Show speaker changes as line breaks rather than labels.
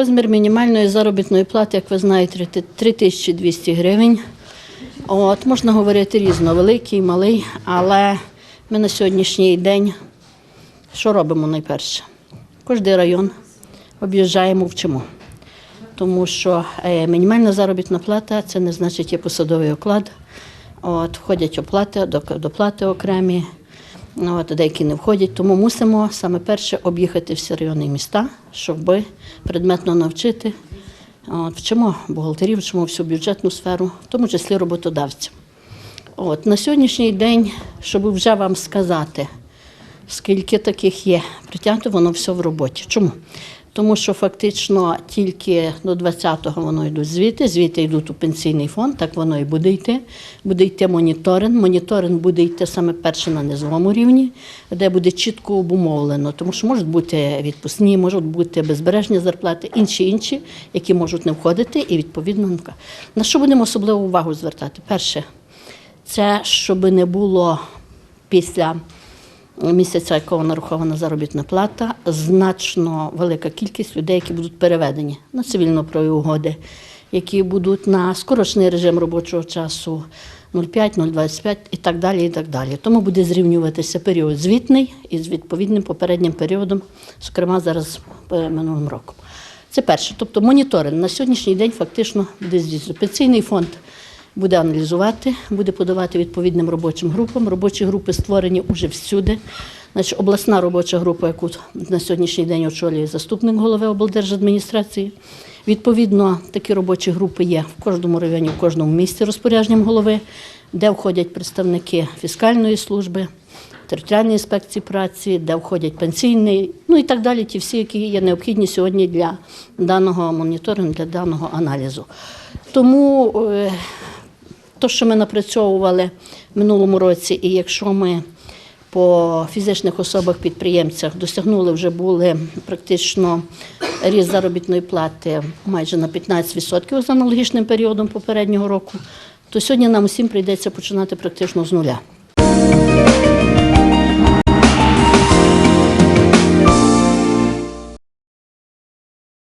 Розмір мінімальної заробітної плати, як ви знаєте, 3200 гривень. От, можна говорити різно, великий, малий, але ми на сьогоднішній день що робимо найперше? Кожний район об'їжджаємо, вчимо. Тому що е, мінімальна заробітна плата це не значить є посадовий оклад. От, входять оплати, доплати окремі, от, деякі не входять. Тому мусимо саме перше об'їхати всі райони і міста, щоб предметно навчити. От, вчимо бухгалтерів, вчимо всю бюджетну сферу, в тому числі роботодавців. От, на сьогоднішній день, щоб вже вам сказати, скільки таких є, притягнуто воно все в роботі. Чому? Тому що фактично тільки до 20-го воно йдуть звіти, звіти йдуть у пенсійний фонд, так воно і буде йти. Буде йти моніторинг. Моніторинг буде йти саме перше на низовому рівні, де буде чітко обумовлено, тому що можуть бути відпускні, можуть бути безбережні зарплати, інші інші, які можуть не входити, і відповідно на що будемо особливу увагу звертати? Перше, це щоб не було після місяця, якого нарахована заробітна плата, значно велика кількість людей, які будуть переведені на цивільно-правові угоди, які будуть на скорочений режим робочого часу 0,5, 0,25 і так далі. і так далі. Тому буде зрівнюватися період звітний із відповідним попереднім періодом, зокрема зараз е, минулим роком. Це перше. Тобто моніторинг на сьогоднішній день фактично буде здійснювати. Пенсійний фонд буде аналізувати, буде подавати відповідним робочим групам. Робочі групи створені уже всюди. Значить, обласна робоча група, яку на сьогоднішній день очолює заступник голови облдержадміністрації. Відповідно, такі робочі групи є в кожному районі, в кожному місті розпорядженням голови, де входять представники фіскальної служби, територіальної інспекції праці, де входять пенсійний, ну і так далі, ті всі, які є необхідні сьогодні для даного моніторингу, для даного аналізу. Тому е, то, що ми напрацьовували в минулому році, і якщо ми по фізичних особах підприємцях досягнули вже були практично ріст заробітної плати майже на 15% з аналогічним періодом попереднього року, то сьогодні нам усім прийдеться починати практично з нуля.